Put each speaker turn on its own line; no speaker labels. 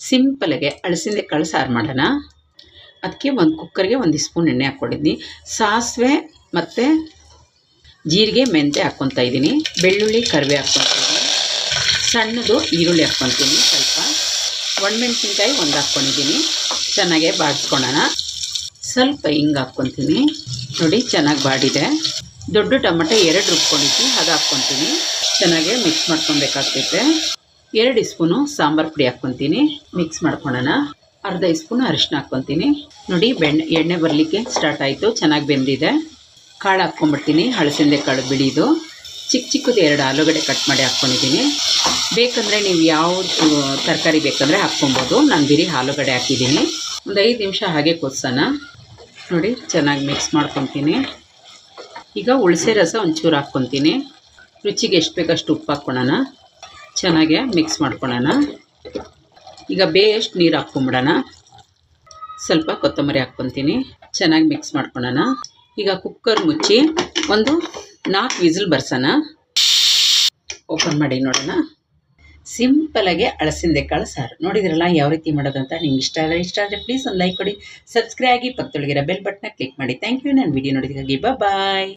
ಸಿಂಪಲ್ಗೆ ಅಳಸಿಂದೆ ಕಾಳು ಸಾರು ಮಾಡೋಣ. ಅದಕ್ಕೆ ಒಂದು ಕುಕ್ಕರ್ಗೆ ಒಂದು ಸ್ಪೂನ್ ಎಣ್ಣೆ ಹಾಕ್ಕೊಂಡಿದ್ದೀನಿ ಸಾಸಿವೆ ಮತ್ತು ಜೀರಿಗೆ ಮೆಂತೆ ಹಾಕ್ಕೊತಾ ಇದ್ದೀನಿ. ಬೆಳ್ಳುಳ್ಳಿ, ಕರಿವೆ ಹಾಕ್ಕೊತೀನಿ ಸಣ್ಣದು ಈರುಳ್ಳಿ ಹಾಕ್ಕೊತೀನಿ ಸ್ವಲ್ಪ. ಒಣಮೆಣ್ಸಿನ್ಕಾಯಿ ಒಂದು ಹಾಕ್ಕೊಂಡಿದ್ದೀನಿ. ಚೆನ್ನಾಗೆ ಬಾಡಿಸ್ಕೊಳ್ಳೋಣ. ಸ್ವಲ್ಪ ಹಿಂಗೆ ಹಾಕ್ಕೊತೀನಿ. ನೋಡಿ ಚೆನ್ನಾಗಿ ಬಾಡಿದೆ. ದೊಡ್ಡ ಟೊಮೆಟೊ ಎರಡು ರುಬ್ಕೊಂಡಿದ್ದೀನಿ ಅದು ಹಾಕ್ಕೊತೀನಿ. ಚೆನ್ನಾಗೆ ಮಿಕ್ಸ್ ಮಾಡ್ಕೊಬೇಕಾಗ್ತೈತೆ. ಎರಡು ಸ್ಪೂನು ಸಾಂಬಾರು ಪುಡಿ ಹಾಕ್ಕೊತೀನಿ. ಮಿಕ್ಸ್ ಮಾಡ್ಕೊಳ್ಳೋಣ. ಅರ್ಧ ಸ್ಪೂನ್ ಅರಿಶಿನ ಹಾಕ್ಕೊತೀನಿ. ನೋಡಿ, ಬೆಣ್ಣೆ, ಎಣ್ಣೆ ಬರಲಿಕ್ಕೆ ಸ್ಟಾರ್ಟ್ ಆಯಿತು. ಚೆನ್ನಾಗಿ ಬೆಂದಿದೆ. ಕಾಳು ಹಾಕ್ಕೊಂಬಿಡ್ತೀನಿ ಹಳಸಿಂದೆ ಕಾಳು ಬಿಡಿದು ಚಿಕ್ಕ ಚಿಕ್ಕದು ಎರಡು ಆಲೂಗಡ್ಡೆ ಕಟ್ ಮಾಡಿ ಹಾಕ್ಕೊಂಡಿದ್ದೀನಿ. ಬೇಕಂದರೆ ನೀವು ಯಾವುದು, ತರಕಾರಿ ಬೇಕಂದರೆ ಹಾಕ್ಕೊಬೋದು. ನಾನು ಬಿರಿ ಆಲೂಗಡ್ಡೆ ಹಾಕಿದ್ದೀನಿ. ಒಂದು ಐದು ನಿಮಿಷ ಹಾಗೆ ಕೊದ್ಸೋಣ ನೋಡಿ, ಚೆನ್ನಾಗಿ ಮಿಕ್ಸ್ ಮಾಡ್ಕೊತೀನಿ. ಈಗ ಹುಳಸೆ ರಸ ಒಂಚೂರು ಹಾಕ್ಕೊತೀನಿ. ರುಚಿಗೆ ಎಷ್ಟು ಬೇಕಷ್ಟು ಉಪ್ಪು ಹಾಕ್ಕೊಳೋಣ ಚೆನ್ನಾಗೆ ಮಿಕ್ಸ್ ಮಾಡ್ಕೊಳ್ಳೋಣ ಈಗ ಬೇಯಷ್ಟು ನೀರು ಹಾಕ್ಕೊಂಬಿಡೋಣ. ಸ್ವಲ್ಪ ಕೊತ್ತಂಬರಿ ಹಾಕ್ಕೊತೀನಿ. ಚೆನ್ನಾಗಿ ಮಿಕ್ಸ್ ಮಾಡ್ಕೊಳ್ಳೋಣ ಈಗ ಕುಕ್ಕರ್ ಮುಚ್ಚಿ ಒಂದು ನಾಲ್ಕು ವಿಸಿಲ್ ಬರ್ಸೋಣ. ಓಪನ್ ಮಾಡಿ ನೋಡೋಣ. ಸಿಂಪಲಾಗಿ ಅಳಸಿಂದೆ ಕಾಳು ಸಾರು. ನೋಡಿದ್ರಲ್ಲ ಯಾವ ರೀತಿ ಮಾಡೋದಂತ ನಿಮ್ಗೆ ಇಷ್ಟ ಆದರೆ ಇಷ್ಟ ಆದರೆ ಪ್ಲೀಸ್ ಒಂದು ಲೈಕ್ ಕೊಡಿ. ಸಬ್ಸ್ಕ್ರೈಬ್ ಆಗಿ ಪಕ್ಕದೊಳಗಿರೋ ಬೆಲ್ ಬಟನ್ನ ಕ್ಲಿಕ್ ಮಾಡಿ. ಥ್ಯಾಂಕ್ ಯು ನಾನು ವಿಡಿಯೋ ನೋಡಿದಾಗಿ ಬಾಯ್